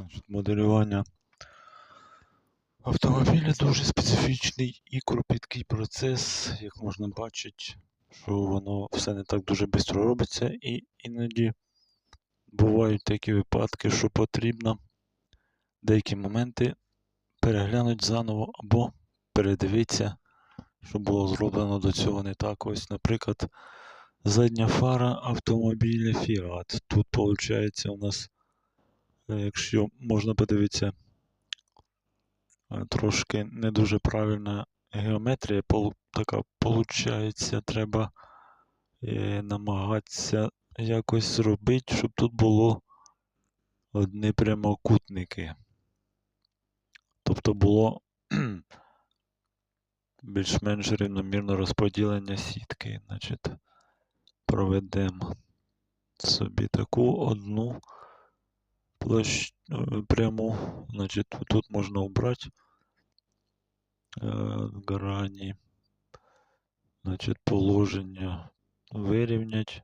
Значить, моделювання автомобіля дуже специфічний і кропіткий процес. Як можна бачити, що воно все не так дуже швидко робиться, і іноді бувають такі випадки, що потрібно деякі моменти переглянути заново або передивитися, що було зроблено до цього не так. Ось, наприклад, задня фара автомобіля Fiat. Тут, виходить, у нас, якщо можна подивитися, е, трошки не дуже правильна геометрія, така виходить, треба е, намагатися якось зробити, щоб тут було одні прямокутники. Тобто було більш-менш рівномірно розподілення сітки. Значить, проведемо собі таку одну площ... е, пряму. Значить, тут можна обрати е, грані. Значить, положення вирівнять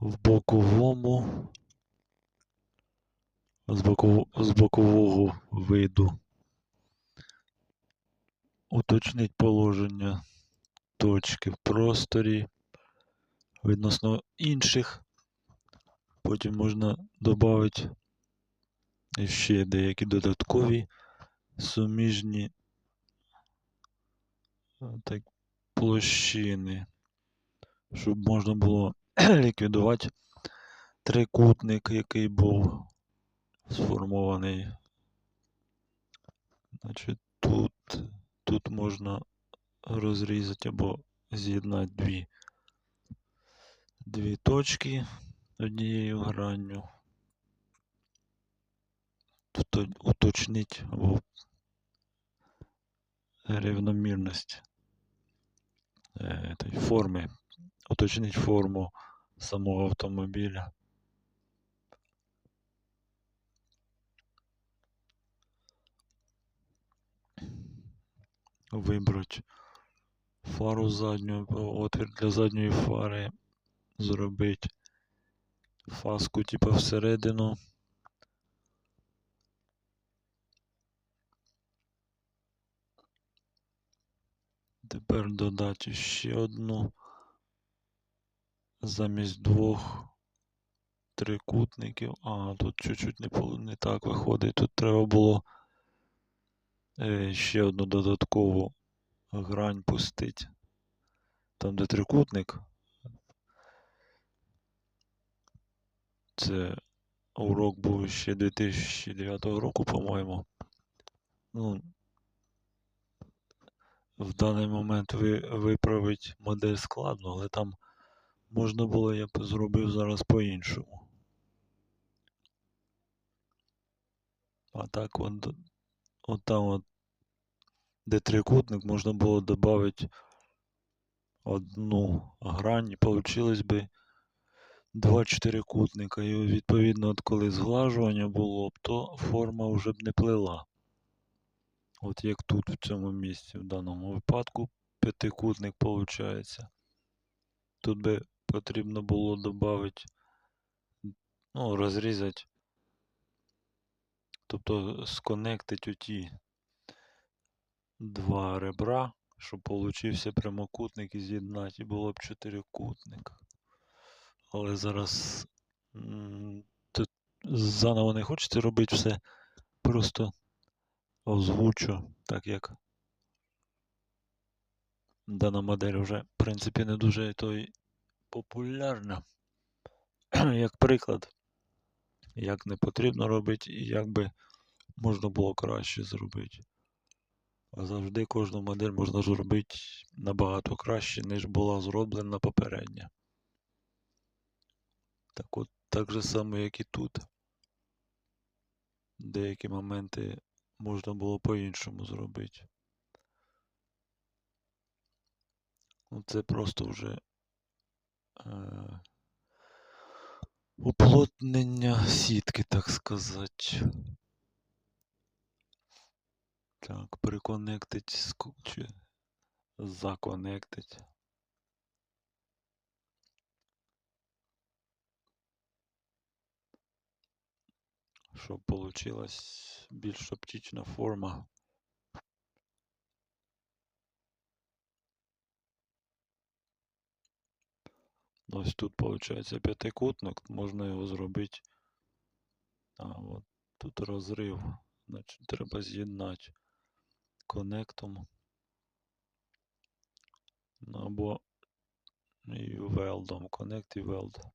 в боковому з, боков... з бокового виду. Уточнить положення точки в просторі відносно інших. Потім можна додати ще деякі додаткові суміжні е, так, площини, щоб можна було ліквідувати трикутник, який був сформований. Значить, тут, тут можна розрізати або з'єднати дві, дві точки однією гранню. Тут уточнити або рівномірність е, форми, уточнить форму самого автомобіля. Вибрати фару задню, отвір для задньої фари, зробити фаску типа всередину. Тепер додати ще одну замість двох трикутників. А, тут чуть-чуть не, не так виходить. Тут треба було е, ще одну додаткову грань пустити. Там, де трикутник. Це урок був ще 2009 року, по-моєму. Ну, в даний момент ви, виправити модель складно, але там можна було, я б зробив зараз по-іншому. А так от, от там от, де трикутник, можна було додати одну грань, і получилось би два чотирикутника. І відповідно, от коли зглажування було б, то форма вже б не плила. От як тут в цьому місці, в даному випадку, п'ятикутник виходить. Тут би потрібно було додати, ну, розрізати, тобто сконектити оті два ребра, щоб получився прямокутник і з'єднати, і було б чотирикутник. Але зараз тут заново не хочеться робити все, просто озвучу, так як дана модель вже, в принципі, не дуже то й популярна. Як приклад, як не потрібно робити і як би можна було краще зробити. А завжди кожну модель можна зробити набагато краще, ніж була зроблена попередня. Так от, так же само, як і тут. Деякі моменти можна було по-іншому зробити. Ну, це просто вже е, уплотнення сітки, так сказати. Так, приконектить ску- чи законектить. Щоб вийшла більш оптична форма. Ось тут виходить п'ятикутник, можна його зробити. А, от тут розрив. Значить, треба з'єднати коннектом. Ну, або і велдом, Connect і Weld.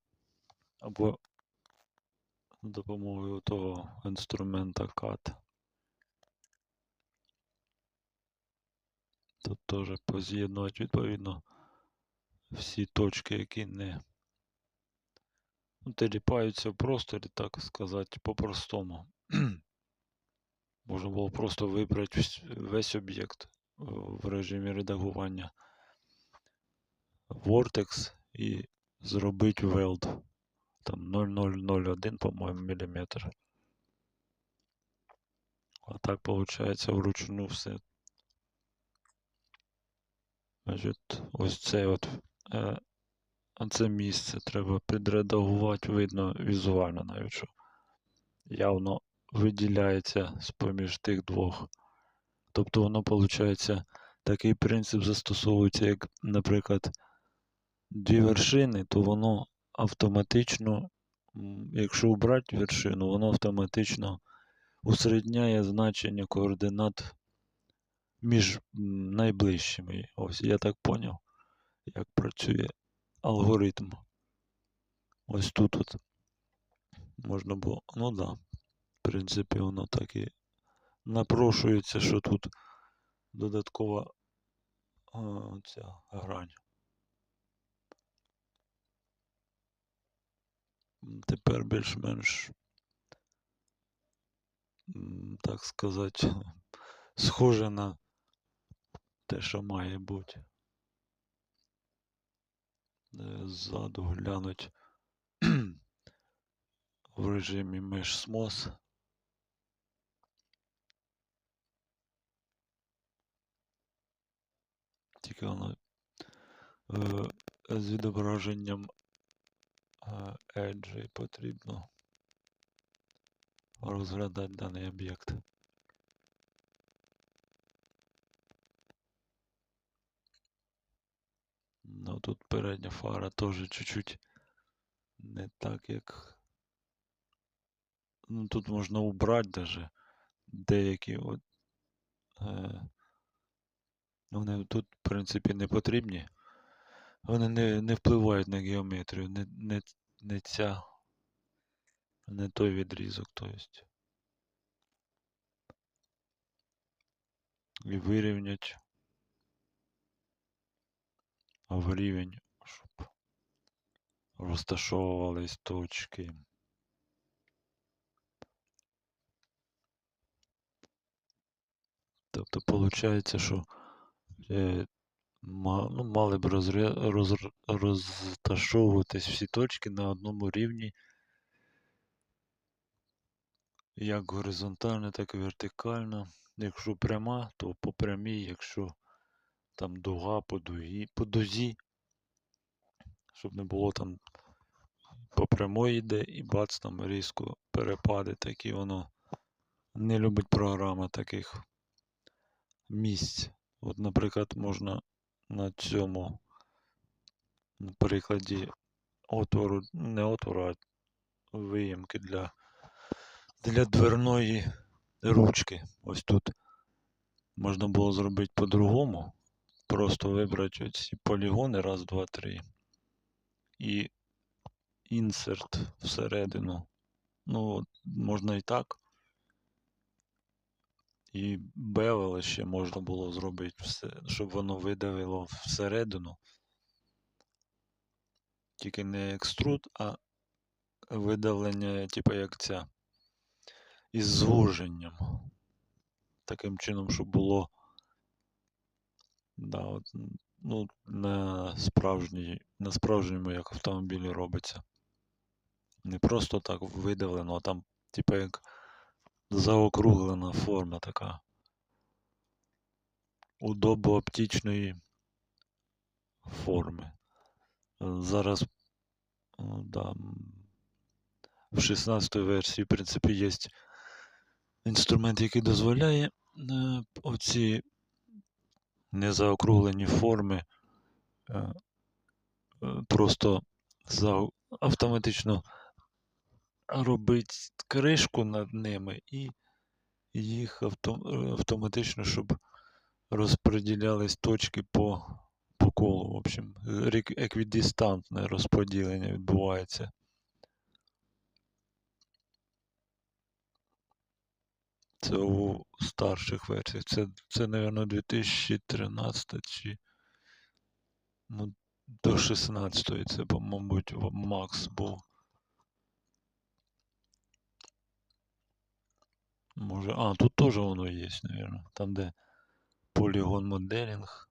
Або допомогою того інструмента CAT. Тут теж поз'єднувати відповідно всі точки, які не ну, теліпаються в просторі, так сказати, по-простому. Можна було просто вибрати весь об'єкт е, в режимі редагування. Vortex і зробити weld. Там 0001, по-моєму, міліметр. А так виходить вручну все. Значить, ось це от. Е, це місце треба підредагувати, видно візуально навіть, що явно виділяється з-поміж тих двох. Тобто воно, виходить, такий принцип застосовується, як, наприклад, дві вершини, то воно автоматично, якщо убрати вершину, воно автоматично усередняє значення координат між найближчими. Ось я так поняв, як працює алгоритм. Ось тут от можна було. Ну да, в принципі, воно так і напрошується, що тут додаткова а, ця грань. Тепер більш-менш, так сказати, схоже на те, що має бути. Е, Ззаду глянуть в режимі миш смос. Тільки воно е, з відображенням Edge потрібно розглядати даний об'єкт. Ну тут передня фара теж чуть-чуть не так, як. Ну тут можна убрати даже деякі от. Е, вони тут, в принципі, не потрібні. Вони не, не впливають на геометрію, не, не, не ця, не той відрізок, то есть. І вирівнять в рівень, щоб розташовувались точки. Тобто виходить, що е, ну, мали б розря- роз- розташовуватись всі точки на одному рівні, як горизонтально, так і вертикально. Якщо пряма, то по прямій, якщо там дуга по дугі, по дузі, щоб не було там по прямої йде і бац там різко перепади такі воно не любить програма таких місць. От, наприклад, можна на цьому прикладі отвору, не отвору, а виїмки для, для дверної ручки. Ось тут можна було зробити по-другому. Просто вибрати ці полігони, раз, два, три. І інсерт всередину. Ну, от, можна і так. І бевело ще можна було зробити, все, щоб воно видавило всередину. Тільки не екструд, а видавлення, типу як ця, із звуженням. Таким чином, щоб було. Да, от, ну, на справжній, на справжньому, як автомобілі робиться. Не просто так видавлено, а там, типу, як заокруглена форма така. Удобооптичної форми. Е, Зараз, да, в 16 версії, в принципі, є інструмент, який дозволяє е, оці незаокруглені форми е, е, просто автоматично робити кришку над ними і їх е, автоматично, щоб розподілялись точки по, по колу. В общем, еквідистантне розподілення відбувається. Це у старших версіях. Це, це мабуть, 2013 чи ну, до 16 це, мабуть, Макс був. Може. А, тут теж воно є, мабуть. Там, де полігон моделінг.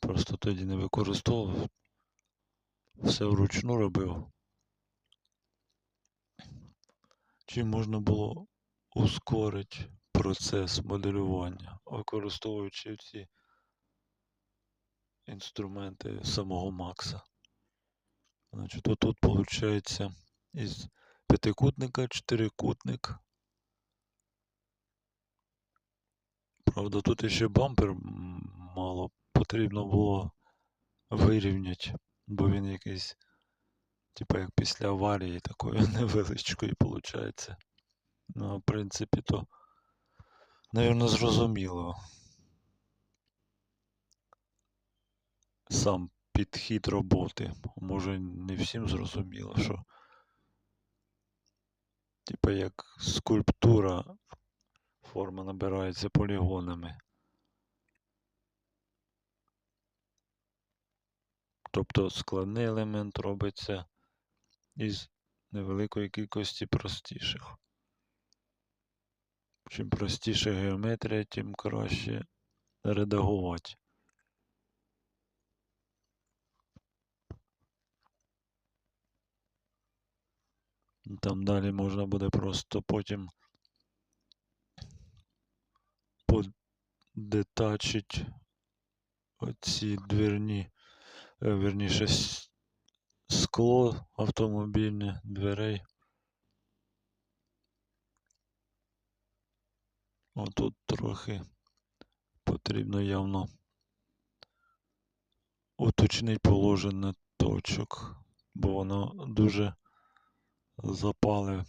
Просто тоді не використовував. Все вручну робив. Чи можна було ускорити процес моделювання, використовуючи ці інструменти самого Макса. Значить, отут виходить із п'ятикутника чотирикутник. Правда, тут іще бампер мало потрібно було вирівняти, бо він якийсь, типа як після аварії такої невеличкої виходить. Ну, в принципі, то, навірно, зрозуміло. Сам підхід роботи. Може, не всім зрозуміло, що типа як скульптура форма набирається полігонами. Тобто складний елемент робиться із невеликої кількості простіших. Чим простіша геометрія, тим краще редагувати. Там далі можна буде просто потім подетачить оці двірні, е, вірніше, с- скло автомобільне, дверей. Отут трохи потрібно явно уточнити положення точок, бо воно дуже запале.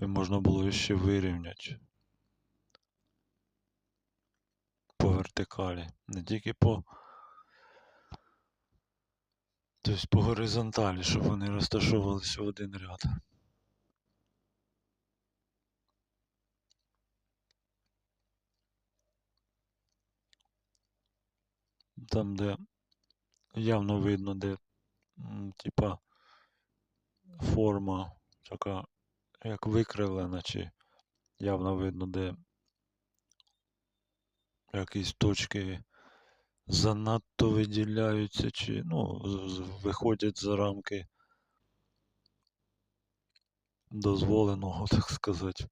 І можна було ще вирівняти по вертикалі, не тільки по тобто по горизонталі, щоб вони розташовувалися в один ряд. Там, де явно видно, де типа форма така як викривлена, чи явно видно, де якісь точки занадто виділяються, чи ну, виходять за рамки дозволеного, так сказати,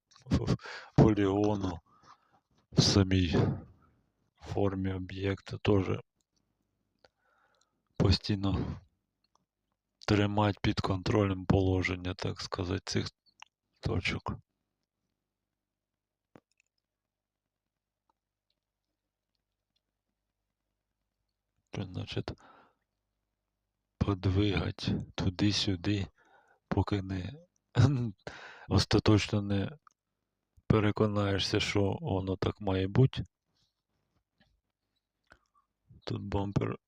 полігону в самій формі об'єкта теж постійно тримати під контролем положення, так сказати, цих точок. Це значить подвигать туди-сюди, поки не остаточно не переконаєшся, що воно так має бути. Тут бампер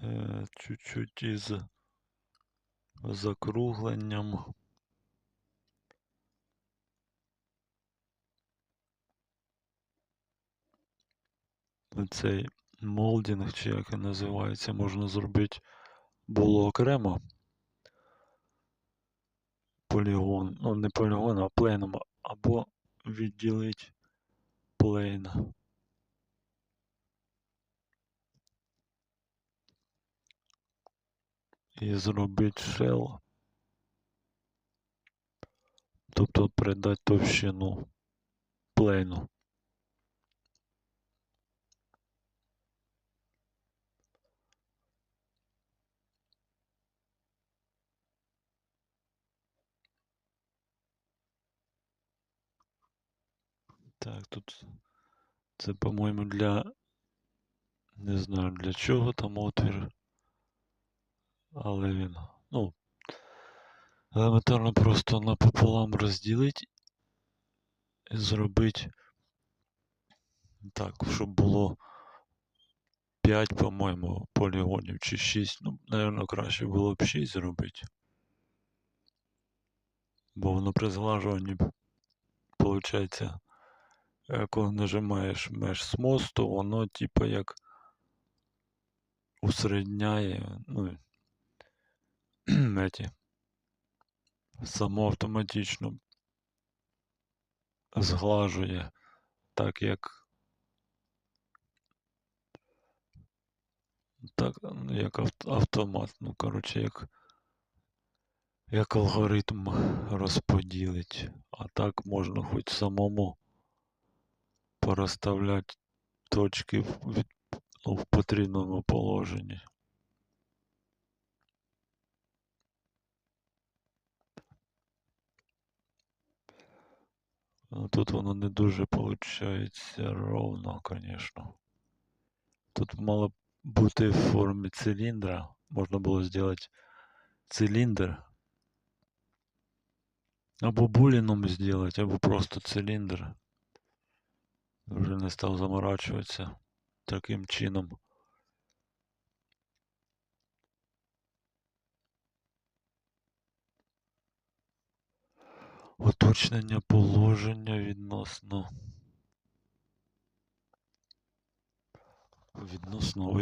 е, чуть-чуть із закругленням. Цей молдінг, чи як він називається, можна зробити було окремо. Полігон, ну не полігон, а пленом, або відділити плейн. І зробити shell. Тобто придати товщину плейну. Так, тут це, по-моєму, для. Не знаю для чого там отвір. Але він. Ну. Елементарно просто напополам розділить і зробити так, щоб було 5, по-моєму, полігонів чи 6. Ну, напевно, краще було б 6 зробити. Бо воно при зглажуванні, виходить, коли нажимаєш меж з мосту, воно типа як усередняє, ну, эти, само автоматично зглажує так, як так, як автомат, ну, коротше, як як алгоритм розподілить. А так можна хоч самому порозставляти точки в, в потрібному положенні. Тут воно не дуже виходить ровно, звісно. Тут мало бути в формі циліндра. Можна було зробити циліндр. Або буліном зробити, або просто циліндр. Не став заморачуватися таким чином. Уточнення положення відносно відносно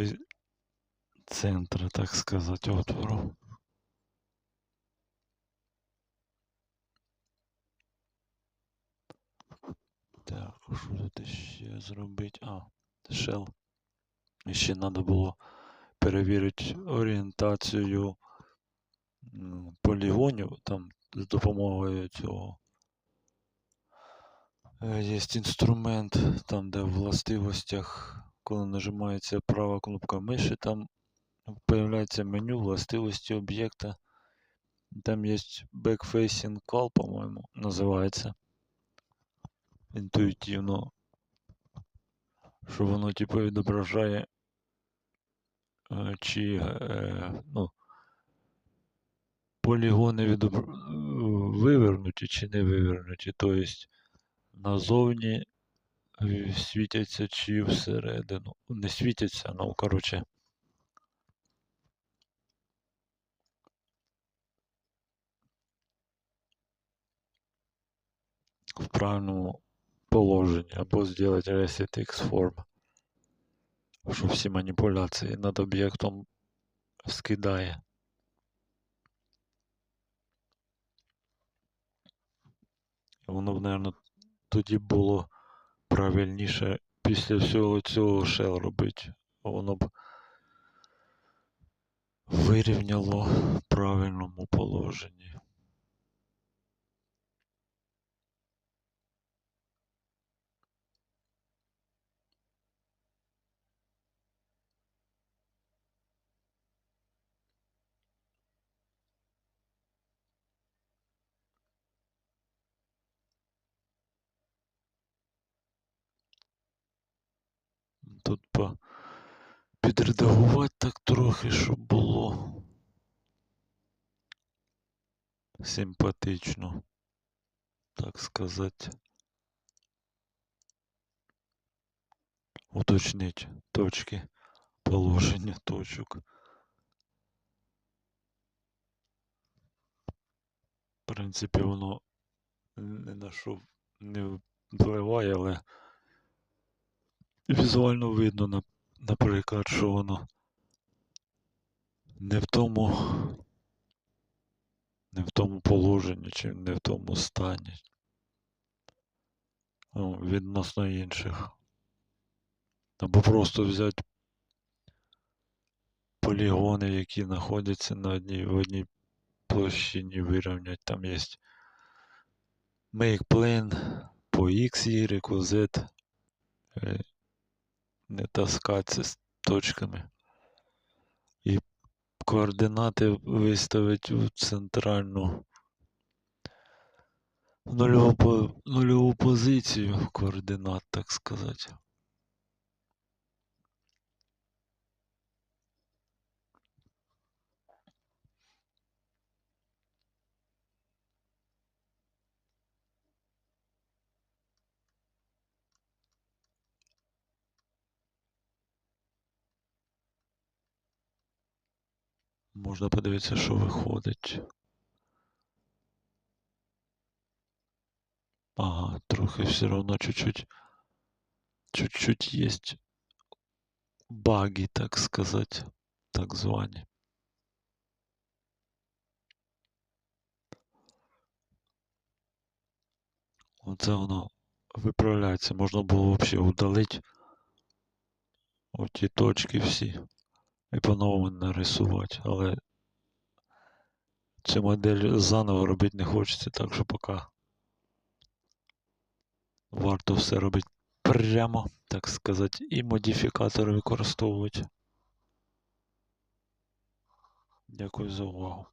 центра, так сказати, отвору. Так, що тут ще зробити? А, shell. Ще треба було перевірити орієнтацію полігонів там з допомогою цього. Є інструмент, там де в властивостях, коли нажимається права кнопка миші, там появляється меню властивості об'єкта. Там є Backfacing Call, по-моєму, називається. Інтуїтивно. Що воно типу відображає е, чи е, ну, полігони відобр... вивернуті чи не вивернуті. Тобто назовні світяться чи всередину. Не світяться, ну коротше. В правильному положенні або зробити reset X form. Що всі маніпуляції над об'єктом скидає. Воно б, мабуть, тоді було правильніше після всього цього shell робити. Воно б вирівняло в правильному положенні. Тут по підредагувати так трохи, щоб було симпатично, так сказати. Уточнить точки положення точок. В принципі, воно не на що не впливає, але візуально видно, наприклад, що воно не в тому, не в тому положенні, чи не в тому стані. Ну, відносно інших. Або просто взяти полігони, які знаходяться на одній в одній площині вирівняти. Там є make plane по X, Y, Z не таскатися з точками. І координати виставити в центральну нульову, нульову позицію координат, так сказати. Можна подивитися, що виходить. Ага, трохи все равно чуть-чуть, чуть-чуть есть баги, так сказать, так звані. Оце воно виправляється. Можна було взагалі удалити оті точки всі і по-новому нарисувати, але цю модель заново робити не хочеться, так що поки варто все робити прямо, так сказати, і модифікатори використовувати. Дякую за увагу.